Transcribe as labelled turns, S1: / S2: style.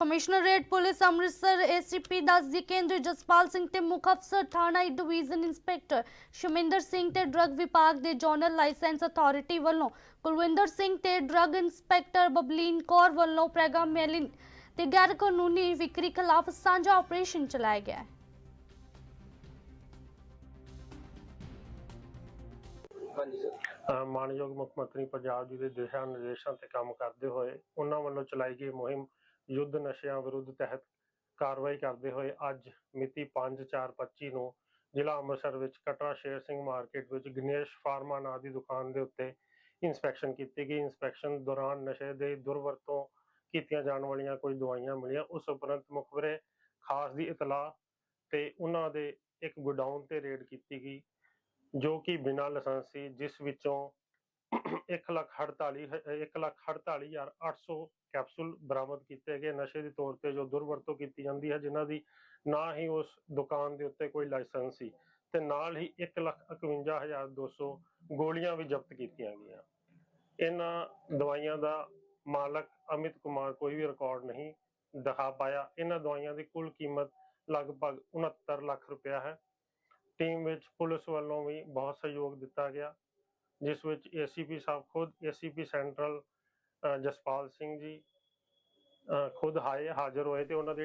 S1: Commissionerate police Amritsar ACP ਦੱਸ ਦੀ ਕੇਂਦਰ ਜਸਪਾਲ ਸਿੰਘ ਤੇ ਮੁੱਖ ਅਫਸਰ ਥਾਣਾ ਡਿਵੀਜ਼ਨ ਇੰਸਪੈਕਟਰ ਸ਼ਮਿੰਦਰ ਸਿੰਘ ਤੇ ਡਰੱਗ ਵਿਭਾਗ ਦੇ ਜੋਨਲ ਲਾਇਸੈਂਸ ਅਥਾਰਟੀ ਵੱਲੋਂ ਕੁਲਵਿੰਦਰ ਸਿੰਘ ਤੇ ਡਰੱਗ ਇੰਸਪੈਕਟਰ ਬਬਲੀਨ ਕੌਰ ਵੱਲੋਂ ਪ੍ਰੈਗਾਮੈਲਿਨ ਤੇ ਗੈਰ ਕਾਨੂੰਨੀ ਵਿਕਰੀ ਖਿਲਾਫ ਸਾਂਝਾ ਆਪਰੇਸ਼ਨ ਚਲਾਇਆ ਗਿਆ ਹੈ।
S2: ਮਾਣਯੋਗ ਮੁੱਖ ਮੰਤਰੀ ਪੰਜਾਬ ਜੀ ਦੇ ਦਿਸ਼ਾ ਨਿਰਦੇਸ਼ਾਂ ਤੇ ਕੰਮ ਕਰਦੇ ਹੋਏ ਉਹਨਾਂ ਵੱਲੋਂ ਚਲਾਈ ਗਈ ਮੁਹਿੰਮ ਯੁੱਧ ਨਸ਼ਿਆਂ ਵਿਰੁੱਧ ਤਹਿਤ ਕਾਰਵਾਈ ਕਰਦੇ ਹੋਏ ਅੱਜ ਮਿਤੀ 5/4/25 ਨੂੰ ਜ਼ਿਲ੍ਹਾ ਅੰਮ੍ਰਿਤਸਰ ਵਿੱਚ ਕਟਰਾ ਸ਼ੇਰ ਸਿੰਘ ਮਾਰਕੀਟ ਵਿੱਚ ਗਣੇਸ਼ ਫਾਰਮਾ ਨਾਂ ਦੀ ਦੁਕਾਨ ਦੇ ਉੱਤੇ ਇਨਸਪੈਕਸ਼ਨ ਕੀਤੀ ਗਈ। ਇਨਸਪੈਕਸ਼ਨ ਦੌਰਾਨ ਨਸ਼ੇ ਦੇ ਦੁਰਵਰਤੋਂ ਕੀਤੀਆਂ ਜਾਣ ਵਾਲੀਆਂ ਕੁਝ ਦਵਾਈਆਂ ਮਿਲੀਆਂ। ਉਸ ਉਪਰੰਤ ਮੁਖਬਰੇ ਖਾਸ ਦੀ ਇਤਲਾਹ ਤੇ ਉਹਨਾਂ ਦੇ ਇੱਕ ਗੋਡਾਊਨ ਤੇ ਰੇਡ ਕੀਤੀ ਗਈ, ਜੋ ਕਿ ਬਿਨਾਂ ਲਾਇਸੈਂਸ ਸੀ ਜਿਸ ਵਿੱਚੋਂ 1488 148800 ਕੈਪਸੂਲ ਬਰਾਮਦ ਕੀਤੇ ਗਏ ਨਸ਼ੇ ਦੇ ਤੌਰ ਤੇ ਜੋ ਦੁਰਵਰਤੋਂ ਕੀਤੀ ਜਾਂਦੀ ਹੈ, ਜਿਨ੍ਹਾਂ ਦੀ ਨਾ ਹੀ ਉਸ ਦੁਕਾਨ ਦੇ ਉੱਤੇ ਕੋਈ ਲਾਇਸੈਂਸ ਸੀ ਤੇ ਨਾਲ ਹੀ 151200 ਗੋਲੀਆਂ ਵੀ ਜ਼ਬਤ ਕੀਤੀਆਂ ਗਈਆਂ। ਇਹਨਾਂ ਦਵਾਈਆਂ ਦਾ ਮਾਲਕ ਅਮਿਤ ਕੁਮਾਰ ਕੋਈ ਵੀ ਰਿਕਾਰਡ ਨਹੀਂ ਦਿਖਾ ਪਾਇਆ। ਇਹਨਾਂ ਦਵਾਈਆਂ ਦੀ ਕੁੱਲ ਕੀਮਤ ਲਗਭਗ 69 ਲੱਖ ਰੁਪਇਆ ਹੈ। ਟੀਮ ਵਿੱਚ ਪੁਲਿਸ ਵੱਲੋਂ ਵੀ ਬਹੁਤ ਸਹਿਯੋਗ ਦਿੱਤਾ ਗਿਆ। ਜਿਸ ਵਿੱਚ ਏਸੀਪੀ ਸਾਹਿਬ ਖੁਦ, ਏਸੀਪੀ ਸੈਂਟਰਲ ਜਸਪਾਲ ਸਿੰਘ ਜੀ ਖੁਦ ਹਾਏ, ਹਾਜ਼ਰ ਹੋਏ ਤੇ ਉਹਨਾਂ ਦੀ